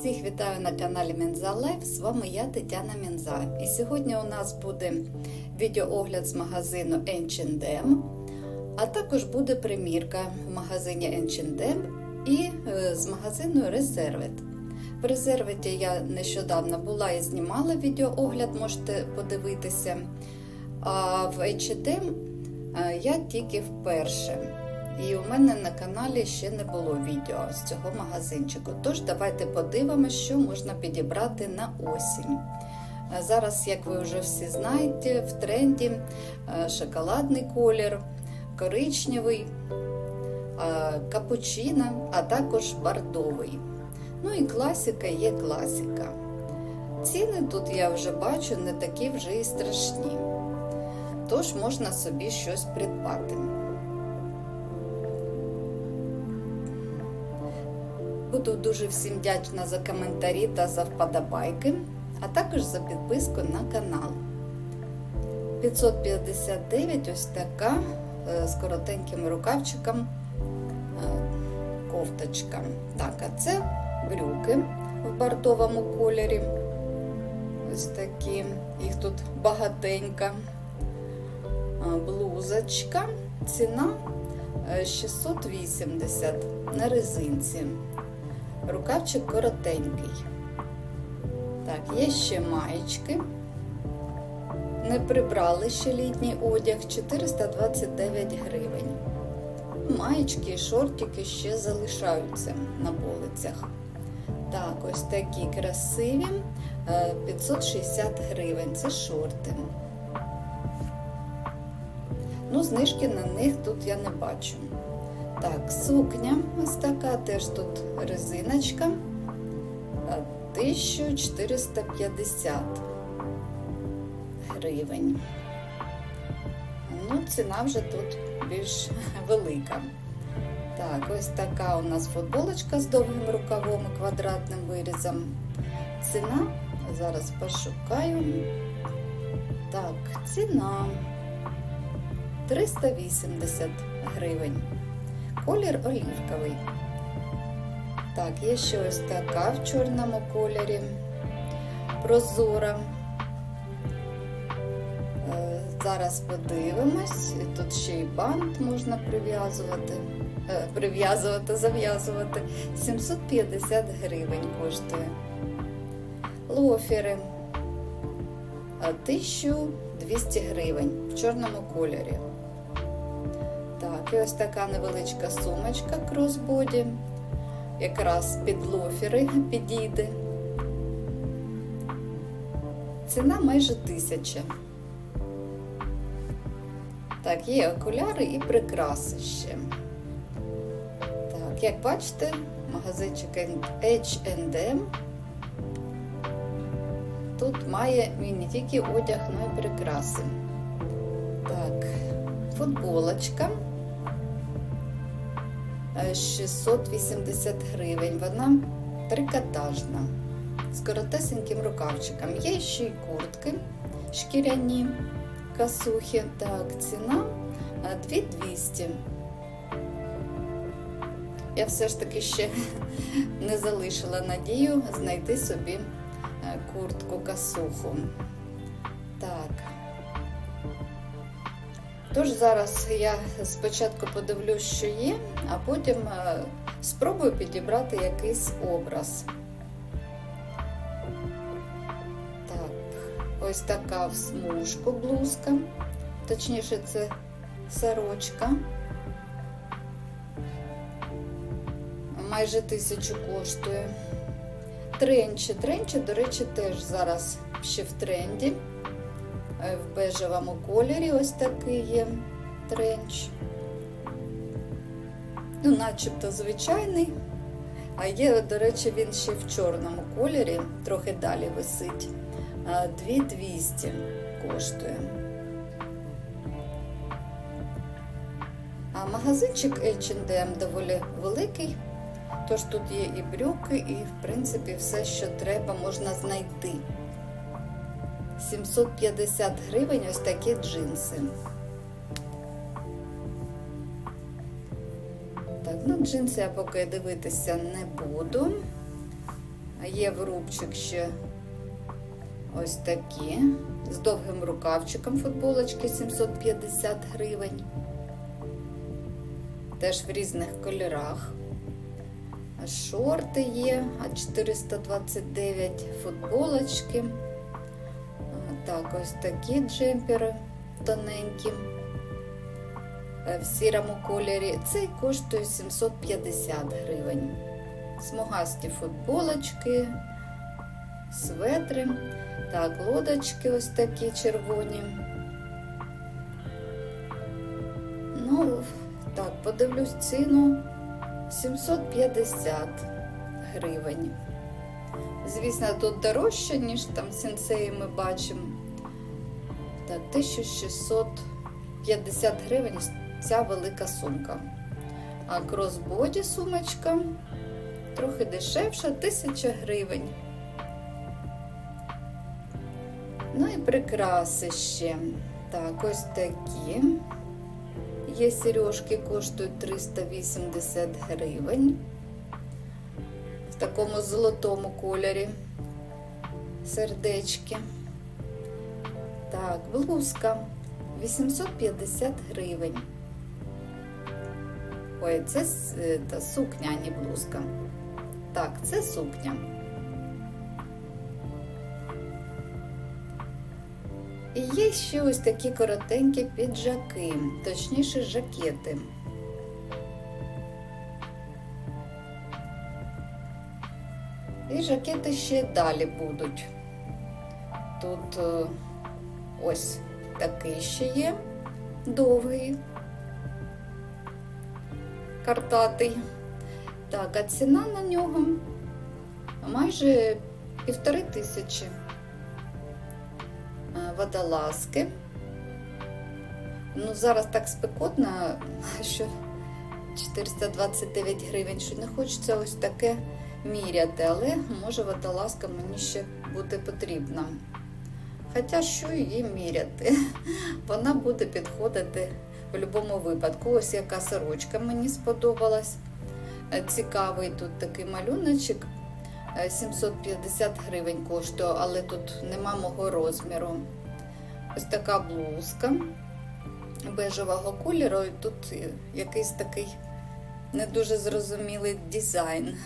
Всіх вітаю на каналі Мінза Лайф. З вами я Тетяна Мінза. І сьогодні у нас буде відеоогляд з магазину H&M, а також буде примірка в магазині H&M і е, з магазину Reserved. В Reserved я нещодавно була і знімала відеоогляд, можете подивитися. А в H&M е, я тільки вперше. І у мене на каналі ще не було відео з цього магазинчику. Тож давайте подивимося, що можна підібрати на осінь. Е, Зараз, як ви вже всі знаєте, в тренді е, шоколадний колір, коричневий, е, капучино, а також бордовий. Ну і класика є класика. Ціни тут я вже бачу не такі вже і страшні. Тож можна собі щось придбати. Буду дуже всім вдячна за коментарі та за вподобайки, а також за підписку на канал. 559 ось така е, з коротеньким рукавчиком е, кофточка. Так, а це брюки в бордовому кольорі. Ось такі, їх тут багатенька. Е, Блузочка. Ціна е, 680 на резинці. Рукавчик коротенький. Так, є ще маєчки. Не прибрали ще літній одяг 429 гривень. Маєчки і шортики ще залишаються на полицях. Так, ось такі красиві 560 гривень. Це шорти. Ну, знижки на них тут я не бачу. Так, сукня ось така, теж тут резиночка 1450 гривень. Ну, ціна вже тут більш велика. Так, ось така у нас футболочка з довгим рукавом і квадратним вирізом. Ціна, зараз пошукаю. Так, ціна 380 гривень. Колір олівковий. Так, є ще ось така в чорному кольорі. Прозора. Е, Зараз подивимось. Тут ще й бант можна прив'язувати. Е, Прив'язувати, зав'язувати. 750 гривень коштує. Лофери. Е, 1200 гривень в чорному кольорі. І ось така невеличка сумочка кросбоді. Якраз під лофери підійде. Ціна майже тисяча. Так, є окуляри і прикраси ще. Так, як бачите, магазинчик H&M тут має не тільки одяг, але й прикраси. Так, футболочка. 680 гривень. Вона трикотажна, з коротесеньким рукавчиком. Є ще й куртки шкіряні касухи. Так, ціна 2200. Я все ж таки ще не залишила надію знайти собі куртку касуху. Так. Тож зараз я спочатку подивлюсь, що є, а потім спробую підібрати якийсь образ. Так, ось така в смужку блузка, точніше, це сорочка. Майже тисячу коштує. Тренчі. Тренчі, до речі, теж зараз ще в тренді. В бежевому кольорі ось такий є тренч. Ну, начебто звичайний. А є, до речі, він ще в чорному кольорі, трохи далі висить. 2200 коштує. А магазинчик H&M доволі великий, тож тут є і брюки, і, в принципі, все, що треба, можна знайти. 750 гривень ось такі джинси. Так, ну джинси я поки дивитися не буду. Є в рубчик ще ось такі. З довгим рукавчиком футболочки 750 гривень. Теж в різних кольорах. Шорти є, а 429 футболочки. Так, ось такі джемпери тоненькі. Е, В сірому кольорі. Цей коштує 750 гривень. Смугасті футболочки, светри. Так, лодочки ось такі червоні. Ну, так, подивлюсь ціну 750 гривень. Звісно, тут дорожче, ніж там сенсеї ми бачимо. Так, 1650 гривень ця велика сумка. А кросбоді сумочка трохи дешевша, 1000 гривень. Ну і прикраси ще. Так, ось такі. Є сережки, коштують 380 гривень. В такому золотому кольорі. Сердечки. Так, блузка 850 гривень. Ой, це е, та сукня, а не блузка. Так, це сукня. І є ще ось такі коротенькі піджаки, точніше жакети. І жакети ще далі будуть. Тут е, ось такий ще є, довгий, картатий. Так, а ціна на нього майже півтори тисячі. Водолазки. Ну, зараз так спекотно, що 429 гривень, що не хочеться ось таке міряти, але може водолазка мені ще буде потрібна. Хоча що її міряти? Вона буде підходити в будь-якому випадку. Ось яка сорочка мені сподобалась. Е, Цікавий тут такий малюночок. Е, 750 гривень коштує, але тут нема мого розміру. Ось така блузка бежевого кольору, і тут е, якийсь такий не дуже зрозумілий дизайн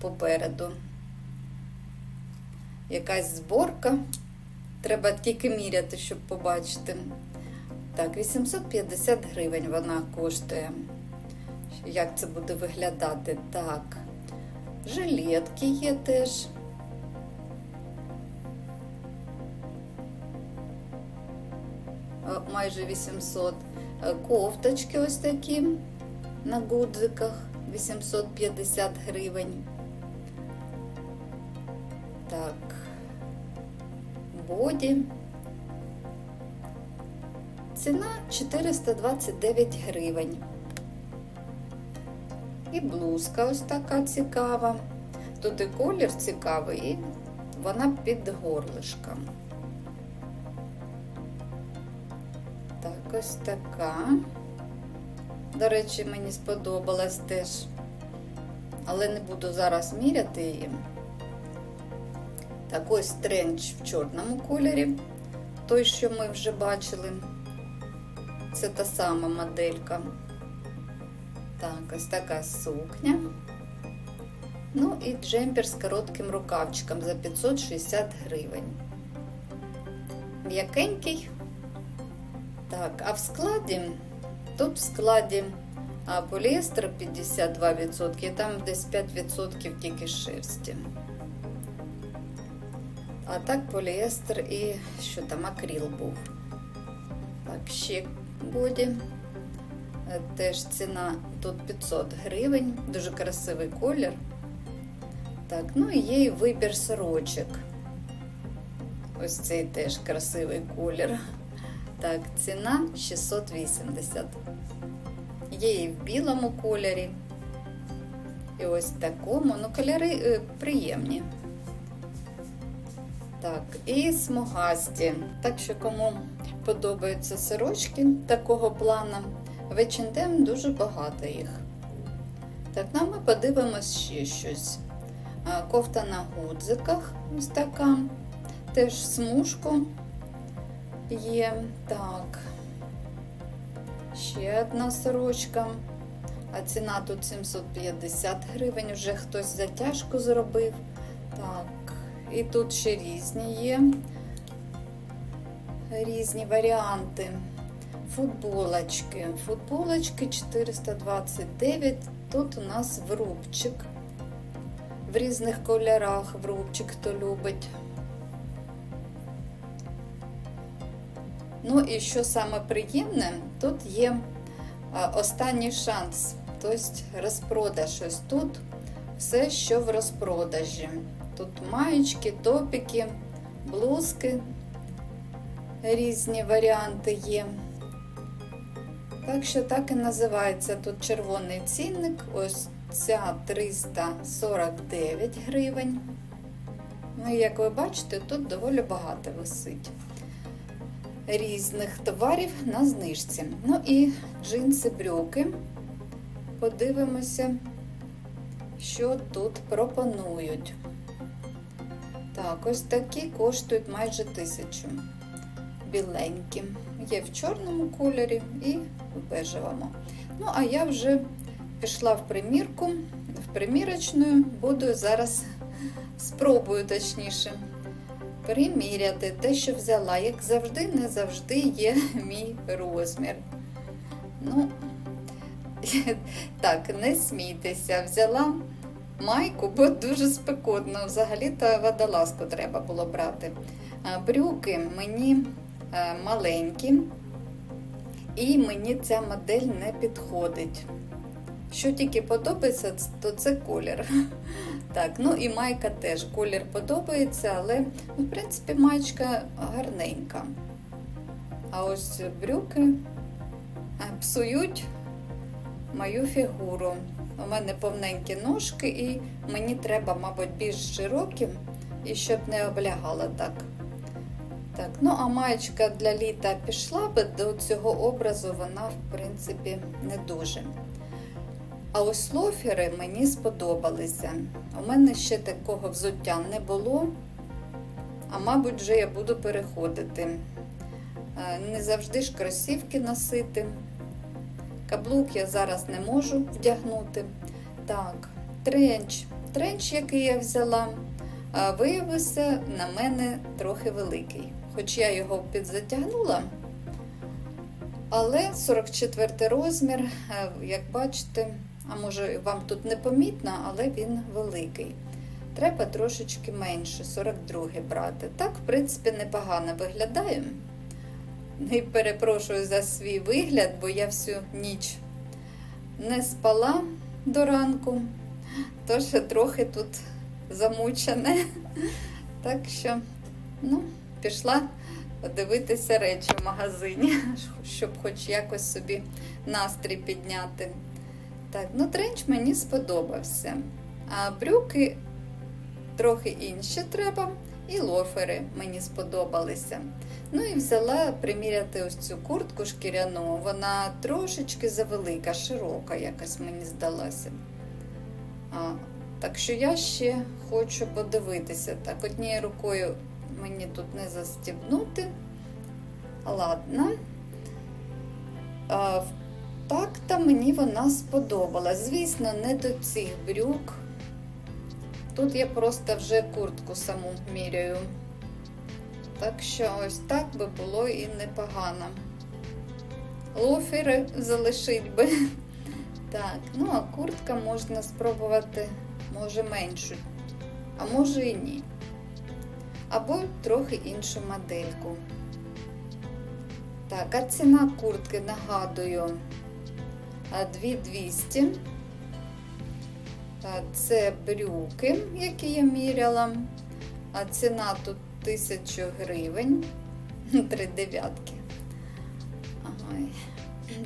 попереду. Якась зборка. Треба тільки міряти, щоб побачити. Так, 850 гривень вона коштує. Як це буде виглядати? Так. Жилетки є теж. Е, Майже 800. Е, Кофточки ось такі на гудзиках 850 гривень. Боді. Ціна 429 гривень. І блузка ось така цікава. Тут і колір цікавий, і вона під горлишком. Так, ось така. До речі, мені сподобалась теж. Але не буду зараз міряти її. Так, ось в чорному кольорі. Той, що ми вже бачили. Це та сама моделька. Так, ось така сукня. Ну і джемпер з коротким рукавчиком за 560 гривень. М'якенький. Так, а в складі, тут в складі а, поліестер 52%, і там десь 5% тільки шерсті. А так поліестер і що там акрил був. Так, ще боді. Е, Теж ціна тут 500 гривень, дуже красивий колір. Так, ну і є і вибір сорочок. Ось цей теж красивий колір. Так, ціна 680. Є і в білому кольорі. І ось такому. Ну, кольори е, приємні. Так, і смугасті. Так що, кому подобаються сорочки такого плану, в H&M дуже багато їх. Так, ну ми подивимось ще щось. Кофта на гудзиках, ось така. Теж смужку є. Так. Ще одна сорочка. А ціна тут 750 гривень. Вже хтось затяжку зробив. Так, і тут ще різні є. Різні варіанти. Футболочки. Футболочки 429. Тут у нас врубчик. В різних кольорах врубчик, хто любить. Ну і що саме приємне, тут є останній шанс, тобто розпродаж. Ось тут все, що в розпродажі. Тут маєчки, топіки, блузки, різні варіанти є. Так що так і називається тут червоний цінник. Ось ця 349 гривень. Ну, як ви бачите, тут доволі багато висить різних товарів на знижці. Ну і джинси брюки. Подивимося, що тут пропонують. Так, ось такі коштують майже тисячу. Біленькі. Є в чорному кольорі і в бежевому. Ну, а я вже пішла в примірку, в примірочну, буду зараз спробую точніше приміряти те, що взяла. Як завжди, не завжди є мій розмір. Ну, так, не смійтеся, взяла майку, бо дуже спекотно. Взагалі-то водолазку треба було брати. Брюки мені маленькі, і мені ця модель не підходить. Що тільки подобається, то це колір. Так, ну і майка теж колір подобається, але, ну, в принципі, маєчка гарненька. А ось брюки псують мою фігуру. У мене повненькі ножки, і мені треба, мабуть, більш широкі, і щоб не облягала так. Так, ну а маєчка для літа пішла би до цього образу, вона, в принципі, не дуже. А ось лофери мені сподобалися. У мене ще такого взуття не було, а мабуть, вже я буду переходити. Е, не завжди ж кросівки носити. Каблук я зараз не можу вдягнути. Так, тренч. Тренч, який я взяла, е, виявився на мене трохи великий. Хоч я його підзатягнула. Але 44 розмір, е, як бачите, а може вам тут не помітно, але він великий. Треба трошечки менше, 42 брати. Так, в принципі, непогано виглядає. І перепрошую за свій вигляд, бо я всю ніч не спала до ранку, тож трохи тут замучене. Так що, ну, пішла подивитися речі в магазині, щоб хоч якось собі настрій підняти. Так, ну тренч мені сподобався. А брюки трохи інші треба, і лофери мені сподобалися. Ну і взяла приміряти ось цю куртку шкіряну. Вона трошечки завелика, широка, якось мені здалася. А, Так що я ще хочу подивитися. Так, однією рукою мені тут не застібнути. Ладно. А, так, та мені вона сподобалась. Звісно, не до цих брюк. Тут я просто вже куртку саму міряю. Так що ось так би було і непогано. Лофери залишить би. Так, ну а куртка можна спробувати, може меншу, а може і ні. Або трохи іншу модельку. Так, а ціна куртки, нагадую, 2200. Це брюки, які я міряла. А ціна тут 1000 гривень. Три дев'ятки.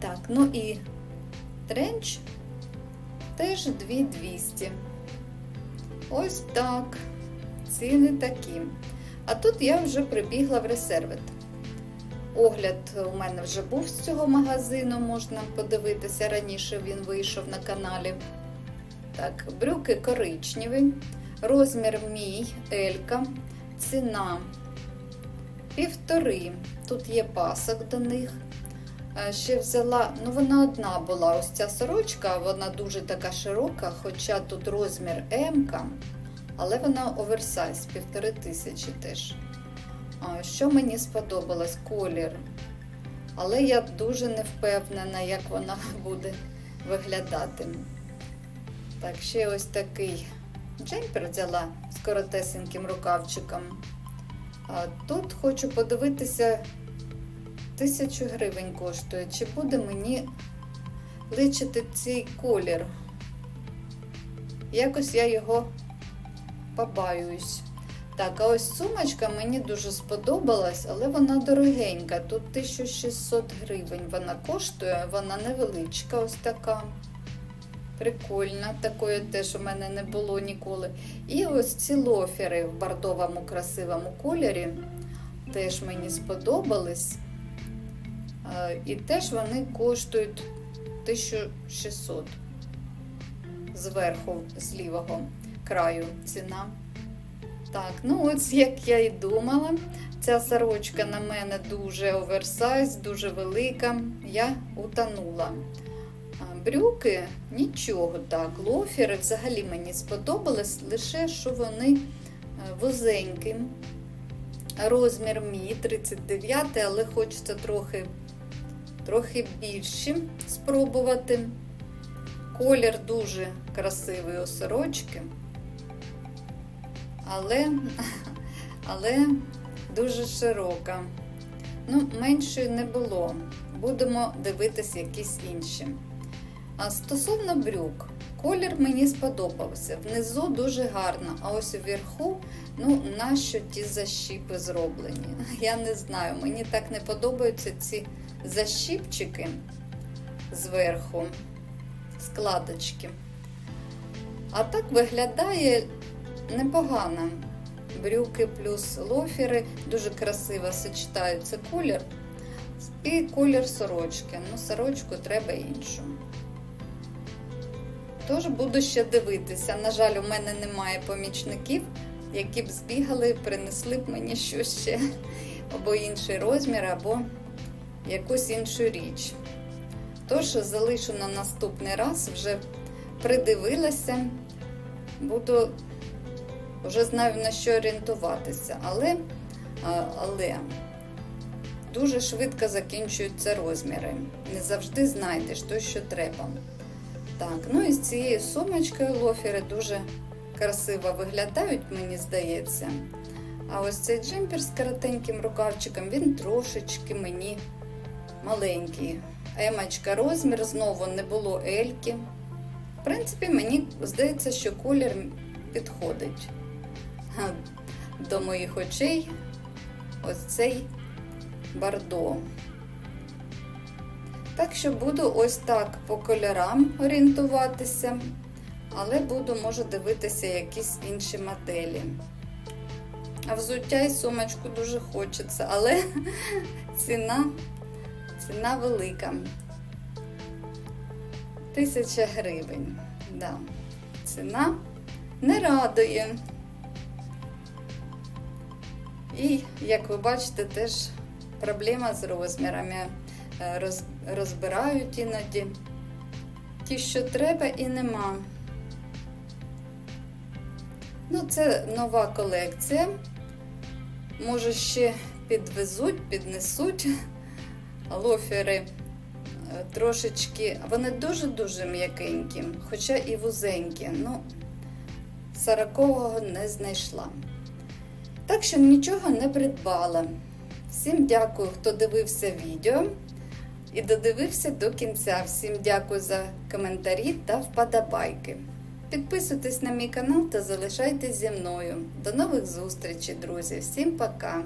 Так, ну і тренч теж 2200. Ось так. Ціни такі. А тут я вже прибігла в ресервит. Огляд у мене вже був з цього магазину, можна подивитися, раніше він вийшов на каналі. Так, брюки коричневі, Розмір мій Елька, ціна півтори. Тут є пасок до них. Е, Ще взяла, ну вона одна була. Ось ця сорочка, вона дуже така широка, хоча тут розмір М, але вона оверсайз, півтори тисячі теж. Що мені сподобалось? Колір. Але я дуже не впевнена, як вона буде виглядати. Так, ще ось такий джемпер взяла з коротесеньким рукавчиком. А тут хочу подивитися, тисячу гривень коштує. Чи буде мені личити цей колір? Якось я його побаюсь. Так, а ось сумочка мені дуже сподобалась, але вона дорогенька. Тут 1600 гривень вона коштує, вона невеличка, ось така. Прикольна, такої теж у мене не було ніколи. І ось ці лофери в бордовому красивому кольорі теж мені сподобались. І теж вони коштують 1600 зверху, з лівого краю ціна. Так, ну ось як я і думала, ця сорочка на мене дуже оверсайз, дуже велика. Я утонула. Брюки нічого так. Лофери взагалі мені сподобались, лише що вони е, вузенькі. Розмір мій 39, але хочеться трохи, трохи більше спробувати. Колір дуже красивий у сорочки але, але дуже широка. Ну, меншої не було. Будемо дивитися якісь інші. Стосовно брюк, колір мені сподобався. Внизу дуже гарно, а ось уверху, ну, нащо ті защіпи зроблені? Я не знаю, мені так не подобаються ці защіпчики зверху, складочки. А так виглядає непогано. Брюки плюс лофери, дуже красиво сочетаються колір. І колір сорочки. Ну, сорочку треба іншу. Тож буду ще дивитися. На жаль, у мене немає помічників, які б збігали, принесли б мені щось ще, або інший розмір, або якусь іншу річ. Тож залишу на наступний раз, вже придивилася, буду вже знаю на що орієнтуватися, але, але дуже швидко закінчуються розміри. Не завжди знайдеш то, що треба. Так, ну і з цією сумочкою лофери дуже красиво виглядають, мені здається. А ось цей джемпер з коротеньким рукавчиком, він трошечки мені маленький. Емочка розмір, знову не було ельки. В принципі, мені здається, що колір підходить до моїх очей ось цей бардо. Так що буду ось так по кольорам орієнтуватися, але буду, може, дивитися якісь інші моделі. А взуття і сумочку дуже хочеться, але ціна, ціна велика. Тисяча гривень. Да. Ціна не радує. І, як ви бачите, теж проблема з розмірами. Е, роз, розбирають іноді. Ті, що треба, і нема. Ну, це нова колекція. Може, ще підвезуть, піднесуть лофери е, трошечки. Вони дуже-дуже м'якенькі, хоча і вузенькі. Ну, сорокового не знайшла. Так що нічого не придбала. Всім дякую, хто дивився відео і додивився до кінця. Всім дякую за коментарі та вподобайки. Підписуйтесь на мій канал та залишайтесь зі мною. До нових зустрічей, друзі! Всім пока!